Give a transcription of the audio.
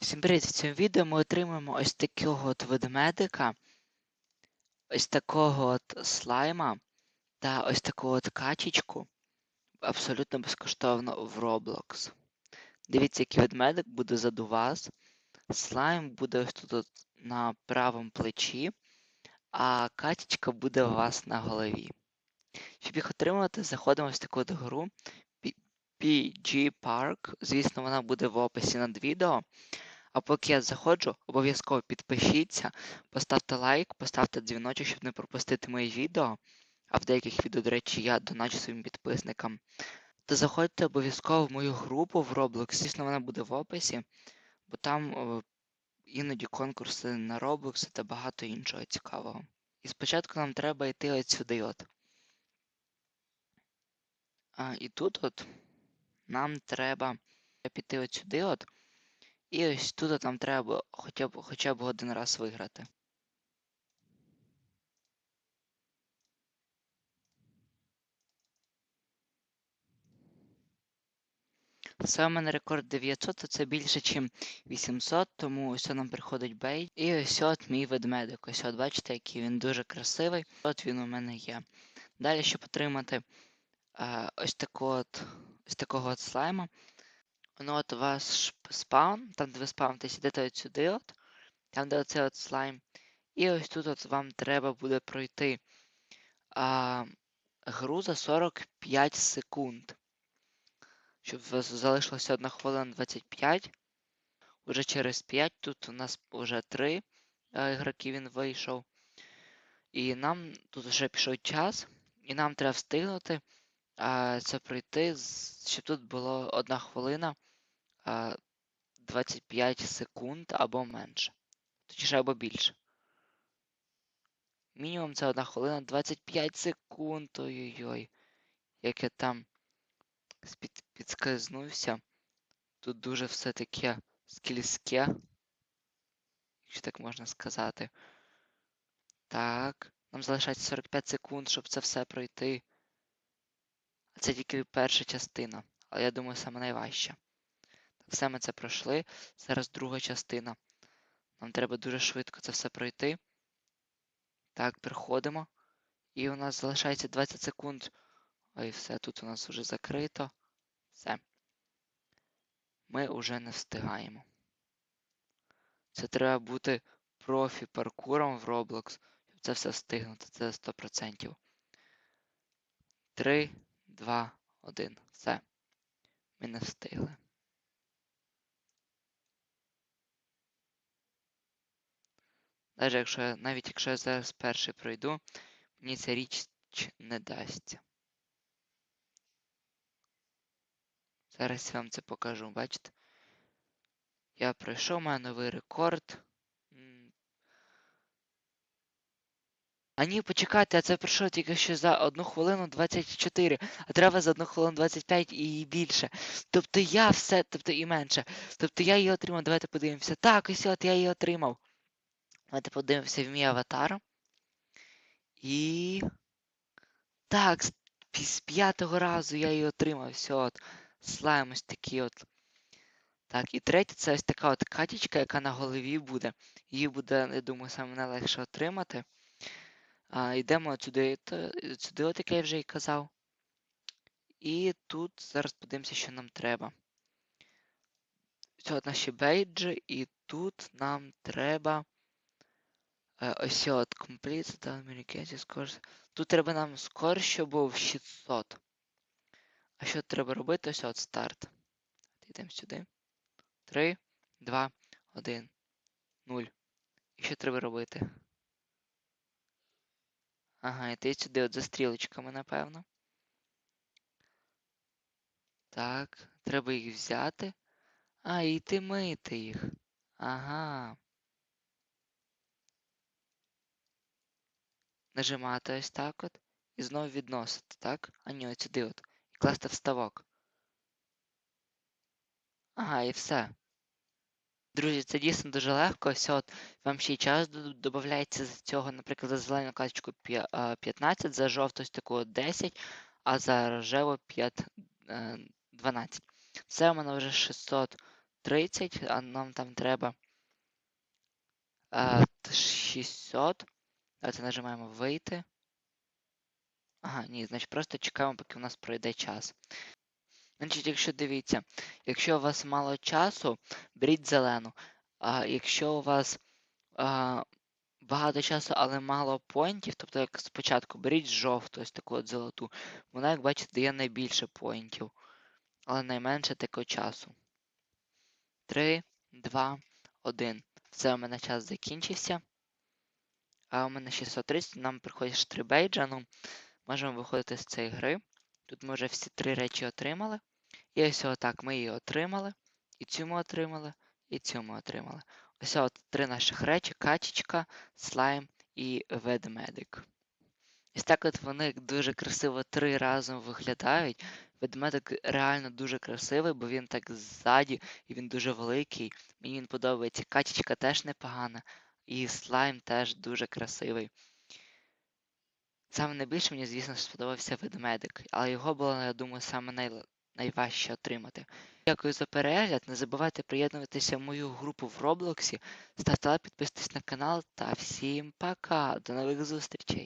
Всім привіт! В цьому відео ми отримаємо ось такого от ведмедика, ось такого от слайма та ось таку от качечку абсолютно безкоштовно в Roblox. Дивіться, який ведмедик буде заду вас. Слайм буде ось тут от на правому плечі, а качечка буде у вас на голові. Щоб їх отримати, заходимо в таку от гру PG Park. Звісно, вона буде в описі над відео. А поки я заходжу, обов'язково підпишіться, поставте лайк, поставте дзвіночок, щоб не пропустити мої відео. А в деяких відео, до речі, я доначу своїм підписникам. Та заходьте обов'язково в мою групу в Roblox. Звісно, вона буде в описі, бо там о, іноді конкурси на Roblox та багато іншого цікавого. І спочатку нам треба йти от сюди. от. А, І тут от нам треба піти от сюди. от. І ось тут нам треба хоча б хоча б один раз виграти. Все, у мене рекорд 900, то це більше, ніж 800, тому ось нам приходить бейт. І ось от мій ведмедик. Ось от бачите, який він дуже красивий. От він у мене є. Далі, щоб отримати а, ось, таку от, ось такого от слайма, Ну от у вас спаун, там де ви спавнитесь, ідете от сюди, от, там де оцей от слайм. І ось тут от вам треба буде пройти а, гру за 45 секунд. Щоб у вас залишилося 1 хвилина 25. Уже через 5 тут у нас вже 3 а, ігроки він вийшов. І нам тут вже пішов час, і нам треба встигнути це пройти, щоб тут було 1 хвилина. 25 секунд або менше. Точніше або більше. Мінімум це 1 хвилина 25 секунд. Ой-ой-ой. Як я там під, підскизнувся. Тут дуже все таке скільське, якщо так можна сказати. Так, нам залишається 45 секунд, щоб це все пройти. Це тільки перша частина. Але я думаю, саме найважча. Все ми це пройшли. Зараз друга частина. Нам треба дуже швидко це все пройти. Так, приходимо. І у нас залишається 20 секунд. Ой, все, тут у нас вже закрито. Все. Ми вже не встигаємо. Це треба бути профі паркуром в Roblox, щоб це все встигнути. Це 100%. 3, 2, 1. Все. Ми не встигли. Навіть якщо, навіть якщо я зараз перший пройду, мені ця річ не дасть. Зараз я вам це покажу, бачите? Я пройшов маю новий рекорд. А ні, почекайте, а це пройшов тільки що за 1 хвилину 24, а треба за 1 хвилину 25 і більше. Тобто я все, тобто і менше. Тобто я її отримав. Давайте подивимося. Так, ось от я її отримав. Давайте подивимося в мій аватар. І. Так, з п'ятого разу я її отримав. Все, от. Слайм ось такий от. Так, і третє це ось така от катічка, яка на голові буде. Її буде, я думаю, саме найлегше отримати. А, Йдемо сюди, сюди, от як я вже і казав. І тут зараз подивимося, що нам треба. Це наші бейджі, і тут нам треба. Е, ось от Complete Communication Scores. Тут треба нам скор, що був 600. А що треба робити? Ось от старт. Йдемо сюди. 3, 2, 1, 0. І що треба робити? Ага, йти сюди от за стрілочками, напевно. Так, треба їх взяти. А, і йти мити їх. Ага. нажимати ось так от і знову відносити, так? А ні, ось сюди от. І класти вставок. Ага, і все. Друзі, це дійсно дуже легко. Ось от вам ще й час додається з цього, наприклад, за зелену карточку 15, за жовту таку 10, а за рожеву 5, 12. Це у мене вже 600 30, а нам там треба е, 600. Давайте нажимаємо вийти. Ага, ні, значить просто чекаємо, поки у нас пройде час. Значить, якщо дивіться, якщо у вас мало часу, беріть зелену. А якщо у вас а, багато часу, але мало поінтів, тобто як спочатку беріть жовту, ось таку от золоту. Вона, як бачите, дає найбільше поінтів, але найменше такого часу. 3, 2, 1. Все, у мене час закінчився. А у мене 630, нам приходить штрибейджану. Можемо виходити з цієї гри. Тут ми вже всі три речі отримали. І ось отак ми її отримали. І цю ми отримали, і цю ми отримали. Ось от три наших речі: качечка, слайм і ведмедик. Ось так от вони дуже красиво три разом виглядають. Ведмедик реально дуже красивий, бо він так ззаді і він дуже великий. Мені він подобається. Качечка теж непогана, і слайм теж дуже красивий. Саме найбільше мені, звісно, сподобався ведмедик, але його було, я думаю, саме най... найважче отримати. Дякую за перегляд. Не забувайте приєднуватися в мою групу в Роблоксі, ставте лайк, підписуйтесь на канал та всім пока. До нових зустрічей!